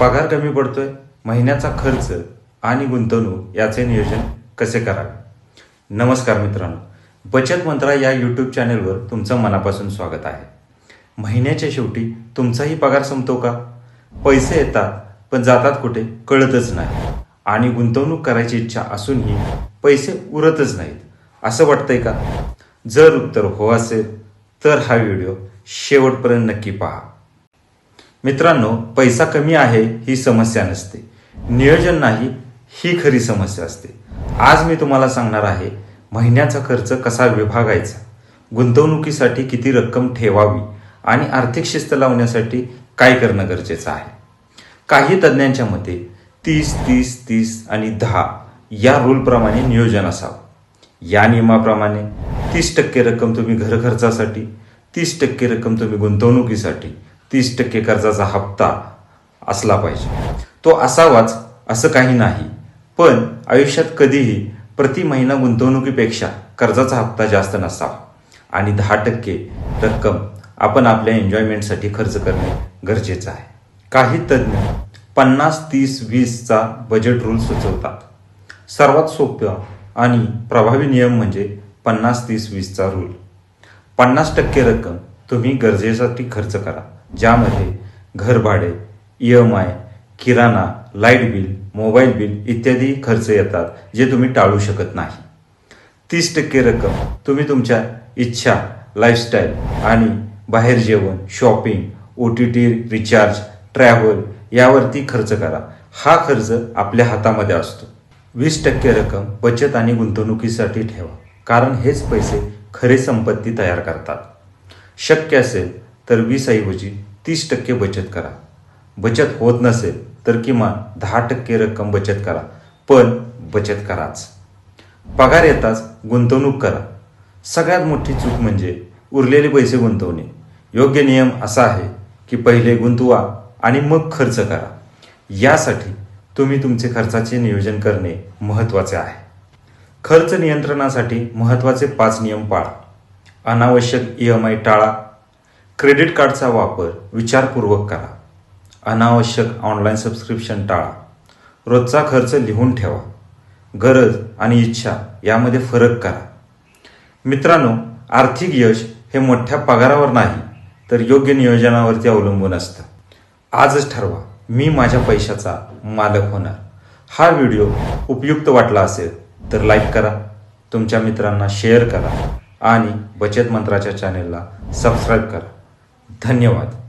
पगार कमी पडतोय महिन्याचा खर्च आणि गुंतवणूक याचे नियोजन कसे करावे? नमस्कार मित्रांनो बचत मंत्रा या यूट्यूब चॅनेलवर तुमचं मनापासून स्वागत आहे. महिन्याच्या शेवटी तुमचाही पगार संपतो का? पैसे येतात पण जातात कुठे कळतच नाही. आणि गुंतवणूक करायची इच्छा असूनही पैसे उरतच नाहीत. असं वाटतंय का? जर उत्तर हो असेल तर हा व्हिडिओ शेवटपर्यंत नक्की पहा. मित्रांनो पैसा कमी आहे ही समस्या नसते. नियोजन नाही ही खरी समस्या असते. आज मी तुम्हाला सांगणार आहे महिन्याचा खर्च कसा विभागायचा? गुंतवणुकीसाठी किती रक्कम ठेवावी आणि आर्थिक शिस्त लावण्यासाठी काय करणं गरजेचं आहे? काही तज्ज्ञांच्या मते तीस तीस तीस आणि दहा या रूलप्रमाणे नियोजन असावं. या नियमाप्रमाणे तीस टक्के रक्कम तुम्ही घरखर्चासाठी तीस टक्के रक्कम तुम्ही गुंतवणुकीसाठी तीस टक्के कर्जाचा हप्ता असला पाहिजे. तो असावाच असं काही नाही. पण आयुष्यात कधीही प्रति महिना गुंतवणुकीपेक्षा कर्जाचा हप्ता जास्त नसावा. आणि दहा टक्के रक्कम आपण आपल्या एन्जॉयमेंटसाठी खर्च करणे गरजेचं आहे. काही तज्ज्ञ पन्नास तीस वीसचा बजेट रूल सुचवतात. सर्वात सोपा आणि प्रभावी नियम म्हणजे पन्नास तीस वीसचा रूल. पन्नास टक्के रक्कम तुम्ही गरजेसाठी खर्च करा. ज्यामध्ये घरभाडे ई एम आय किराणा लाइट बिल मोबाईल बिल इत्यादी खर्च येतात जे तुम्ही टाळू शकत नाही. तीस टक्के रक्कम तुम्ही तुमच्या इच्छा लाईफस्टाईल आणि बाहेर जेवण shopping O T T recharge travel यावरती खर्च करा. हा खर्च आपल्या हातामध्ये असतो. वीस टक्के रक्कम बचत आणि गुंतवणुकीसाठी ठेवा कारण हेच पैसे खरे संपत्ती तयार करतात. शक्य असेल तर वीसऐवजी तीस टक्के बचत करा. बचत होत नसेल तर किमान दहा टक्के रक्कम बचत करा पण बचत कराच. पगार येताच गुंतवणूक करा. सगळ्यात मोठी चूक म्हणजे उरलेले पैसे गुंतवणे. योग्य नियम असा आहे की पहिले गुंतवा आणि मग खर्च करा. यासाठी तुम्ही तुमचे खर्चाचे नियोजन करणे महत्त्वाचे आहे. खर्च नियंत्रणासाठी महत्त्वाचे पाच नियम पाळा. अनावश्यक ई एम आय टाळा. क्रेडिट कार्डचा वापर विचारपूर्वक करा. अनावश्यक ऑनलाईन सबस्क्रिप्शन टाळा. रोजचा खर्च लिहून ठेवा. गरज आणि इच्छा यामध्ये फरक करा. मित्रांनो आर्थिक यश हे मोठ्या पगारावर नाही तर योग्य नियोजनावरती अवलंबून असतं. आजच ठरवा मी माझ्या पैशाचा मालक होणार. हा व्हिडिओ उपयुक्त वाटला असेल तर लाईक करा. तुमच्या मित्रांना शेअर करा. आणि बचत मंत्राच्या चॅनेलला सबस्क्राईब करा. धन्यवाद.